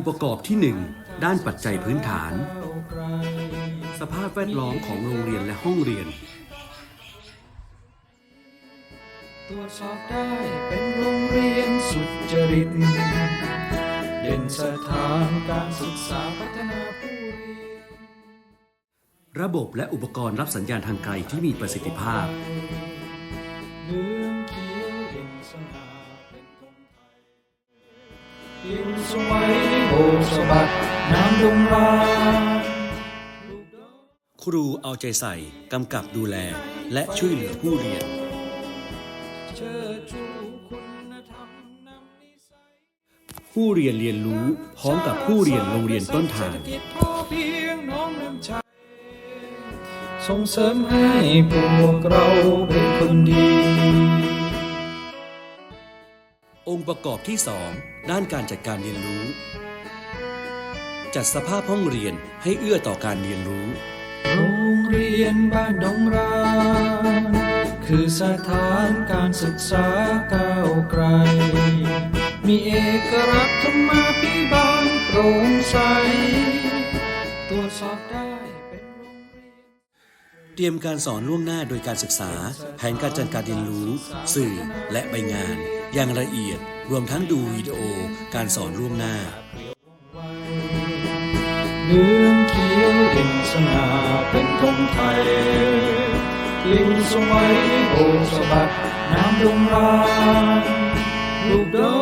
องค์ประกอบที่ 1 ด้านปัจจัยพื้นฐาน สภาพแวดล้อมของโรงเรียนและห้องเรียน ตรวจสอบได้เป็นโรงเรียนสุจริตเด่นสถานการศึกษาพัฒนาผู้เรียน ระบบและอุปกรณ์รับสัญญาณทางไกลที่มีประสิทธิภาพเบกสะบัดน้ำดงรางลูกดอกครูเอาใจใส่ กำกับดูแล และช่วยเหลือผู้เรียนเชิดชูคุณธรรมนำนิสัยผู้เรียนเรียนรู้พร้อมกับผู้เรียนโรงเรียนต้นทางเศรษฐกิจพอเพียงน้อมนำใจส่งเสริมให้พวกเราเป็นคนดี องค์ประกอบที่ 2 ด้านการจัดการเรียนรู้ จัดสภาพห้องเรียนให้เอื้อต่อการเรียนรู้ โรงเรียนบ้านดงรางคือสถานการศึกษาก้าวไกล มีเอกลักษณ์ธรรมาภิบาลโปร่งใสตรวจสอบได้เป็นโรงเรียนเตรียมการสอนล่วงหน้าโดยการศึกษา แผนการจัดการเรียนรู้ สื่อและใบงาน อย่างละเอียดรวมทั้งดูวิดีโอการสอนล่วงหน้า เหลืองเขียวเด่นสง่าเป็นธงไทย ลิงสมัยโบสบัดน้ำดงรางลูกดอ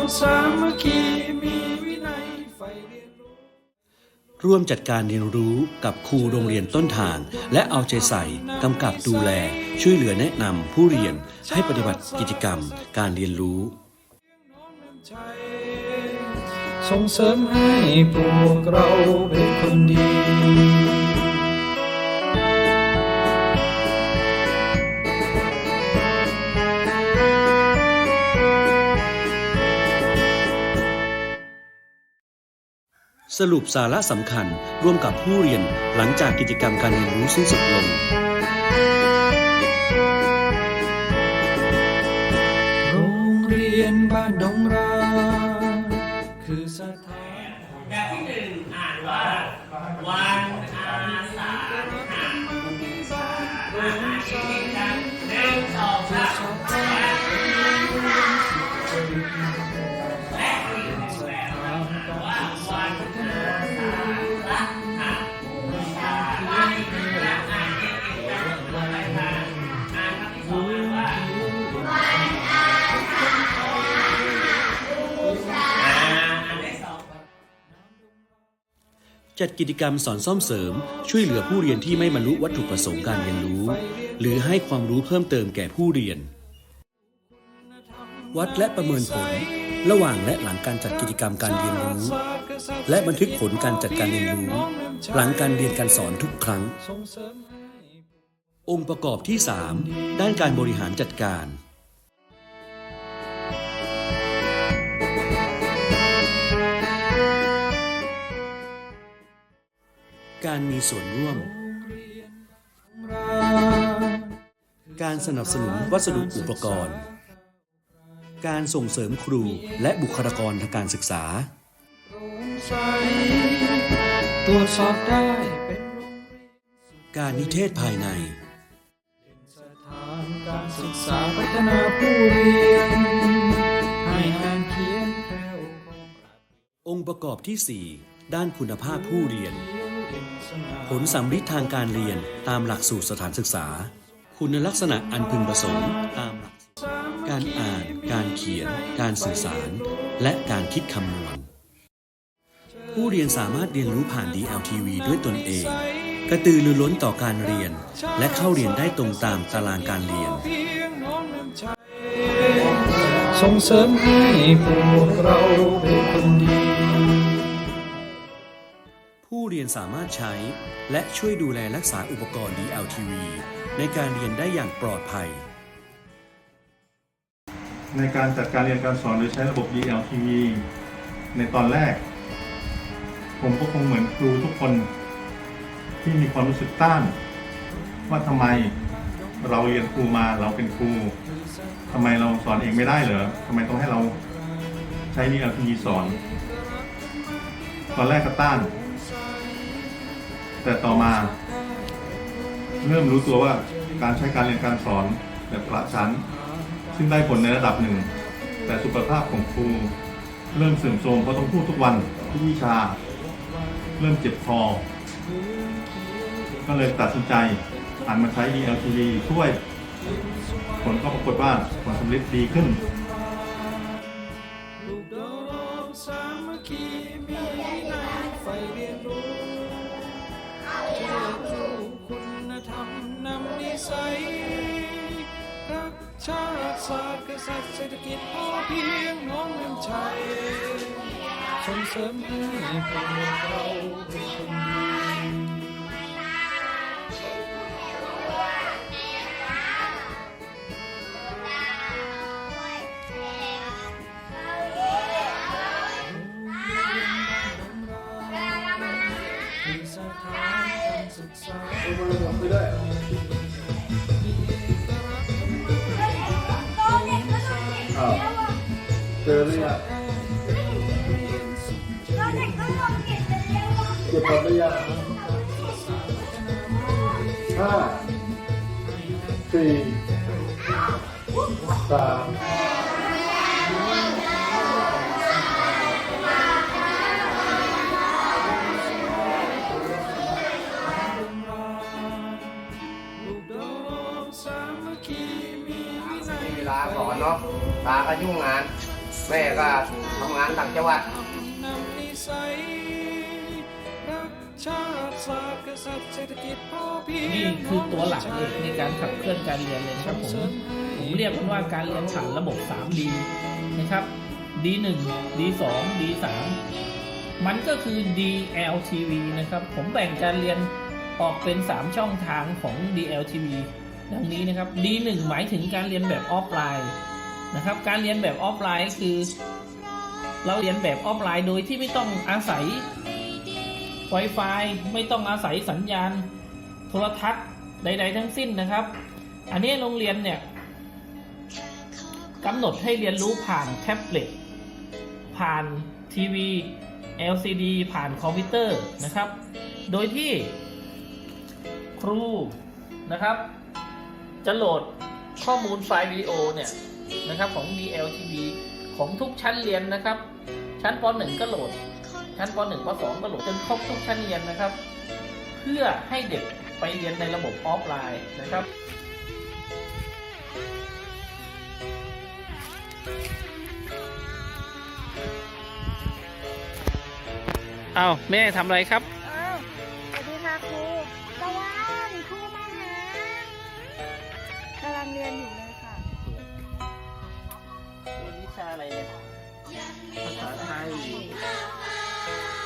กสามัคคีมีวินัยใฝ่เรียนรู้ ร่วมจัดการเรียนรู้กับครูโรงเรียนต้นทาง และเอาใจใส่กำกับดูแล ช่วยเหลือแนะนำผู้เรียนให้ปฏิบัติกิจกรรมการเรียนรู้ ส่งเสริมให้พวกเราเป็นคนดี สรุปสาระสำคัญร่วมกับผู้เรียนหลังจากกิจกรรมการเรียนรู้สิ้นสุดลงโรงเรียนบ้านดงราง คือสถานแบบที่หนึ่งอ่านว่า วันอาสาฬหะอ่านอีกทีนะหนึ่ง จัดกิจกรรมสอนซ่อมเสริม ช่วยเหลือผู้เรียนที่ไม่บรรลุวัตถุประสงค์การเรียนรู้ หรือให้ความรู้เพิ่มเติมแก่ผู้เรียน วัดและประเมินผล ระหว่างและหลังการจัดกิจกรรมการเรียนรู้ และบันทึกผลการจัดการเรียนรู้ หลังการเรียนการสอนทุกครั้ง องค์ประกอบที่ 3 ด้านการบริหารจัดการ การมีส่วนร่วม การสนับสนุนวัสดุอุปกรณ์ การส่งเสริมครูและบุคลากรทางการศึกษา การนิเทศภายในสถานการศึกษาพัฒนาผู้เรียนให้อ่านเขียนแคล่วคล่องปราดองค์ประกอบที่ 4 ด้านคุณภาพผู้เรียน ผลสำฤทธิ์ทางการเรียนตามหลักสูตรสถานศึกษา คุณลักษณะอันพึงประสงค์ตามหลัก การอ่าน การเขียน การสื่อสาร และการคิดคำนวณ ผู้เรียนสามารถเรียนรู้ผ่าน DLTV ด้วยตนเอง กระตือรือร้นต่อการเรียน และเข้าเรียนได้ตรงตามตารางการเรียนส่งเสริมให้พวกเราเป็นคน เรียนสามารถใช้ และช่วยดูแลรักษาอุปกรณ์ DLTV ในการเรียนได้อย่างปลอดภัย ในการจัดการเรียนการสอนโดยใช้ระบบ DLTV ในตอนแรก ผมก็คงเหมือนครูทุกคนที่มีความรู้สึกต้าน ว่าทำไมเราเรียนครูมาเราเป็นครูทำไมเราสอนเองไม่ได้เหรอทำไมต้องให้เราใช้ DLTV สอน ตอนแรกก็ต้าน แต่ต่อมา เริ่มรู้ตัวว่าการใช้การเรียนการสอนแบบประชั้น ซึ่งได้ผลในระดับหนึ่ง แต่สุขภาพของครูเริ่มเสื่อมโทรมเพราะต้องพูดทุกวันทุกวิชา เริ่มเจ็บคอ ก็เลยตัดสินใจหันมาใช้ DLTV ช่วย ผลก็ปรากฏว่าผลสำลิดดีขึ้น เศรษฐกิจพอเพียงน้องนำชัยส่งเสริมให้พวกเราเป็นคนดีมีสถานศึกษา เจอหรือยังเก็บหมดหรือยังห้าสี่สามลูกดอรองสามัคคีมีวินัยเวลาสอนเนาะตาก็ยุ่งงาน แม่ก็ทำงานต่างจังหวัดนี่คือตัวหลักเลยในการขับเคลื่อนการเรียนเลยนะครับผมผมเรียกมันว่าการเรียนผ่านระบบ 3D นะครับ D1 D2 D3 มันก็คือ DLTV นะครับ ผมแบ่งการเรียนออกเป็น 3 ช่องทางของ DLTV ดังนี้นะครับ D1 หมายถึงการเรียนแบบออฟไลน์ นะครับ การเรียนแบบออฟไลน์คือ เราเรียนแบบออฟไลน์โดยที่ไม่ต้องอาศัย Wi-Fi ไม่ต้องอาศัยสัญญาณ โทรทัศน์ใด ๆ ทั้งสิ้นนะครับ อันนี้โรงเรียนเนี่ยกำหนดให้เรียนรู้ผ่านแท็บเล็ตผ่านทีวี LCD ผ่านคอมพิวเตอร์นะครับ โดยที่ครูนะครับ จะโหลดข้อมูลไฟล์วิดีโอเนี่ย นะครับของ DLTV ของทุกชั้นเรียนนะครับ ชั้นป .1 ก็โหลด ชั้นป .1 ป .2 ก็โหลดจนครบทุกชั้นเรียนนะครับ เพื่อให้เด็กไปเรียนในระบบออฟไลน์นะครับอ้าวแม่ทำอะไรครับ อ้าวสวัสดีค่ะครูตะวันครูมาหากำลังเรียนอยู่เลย ค่ะเรียนวิชาอะไรเนี่ยภาษาไทย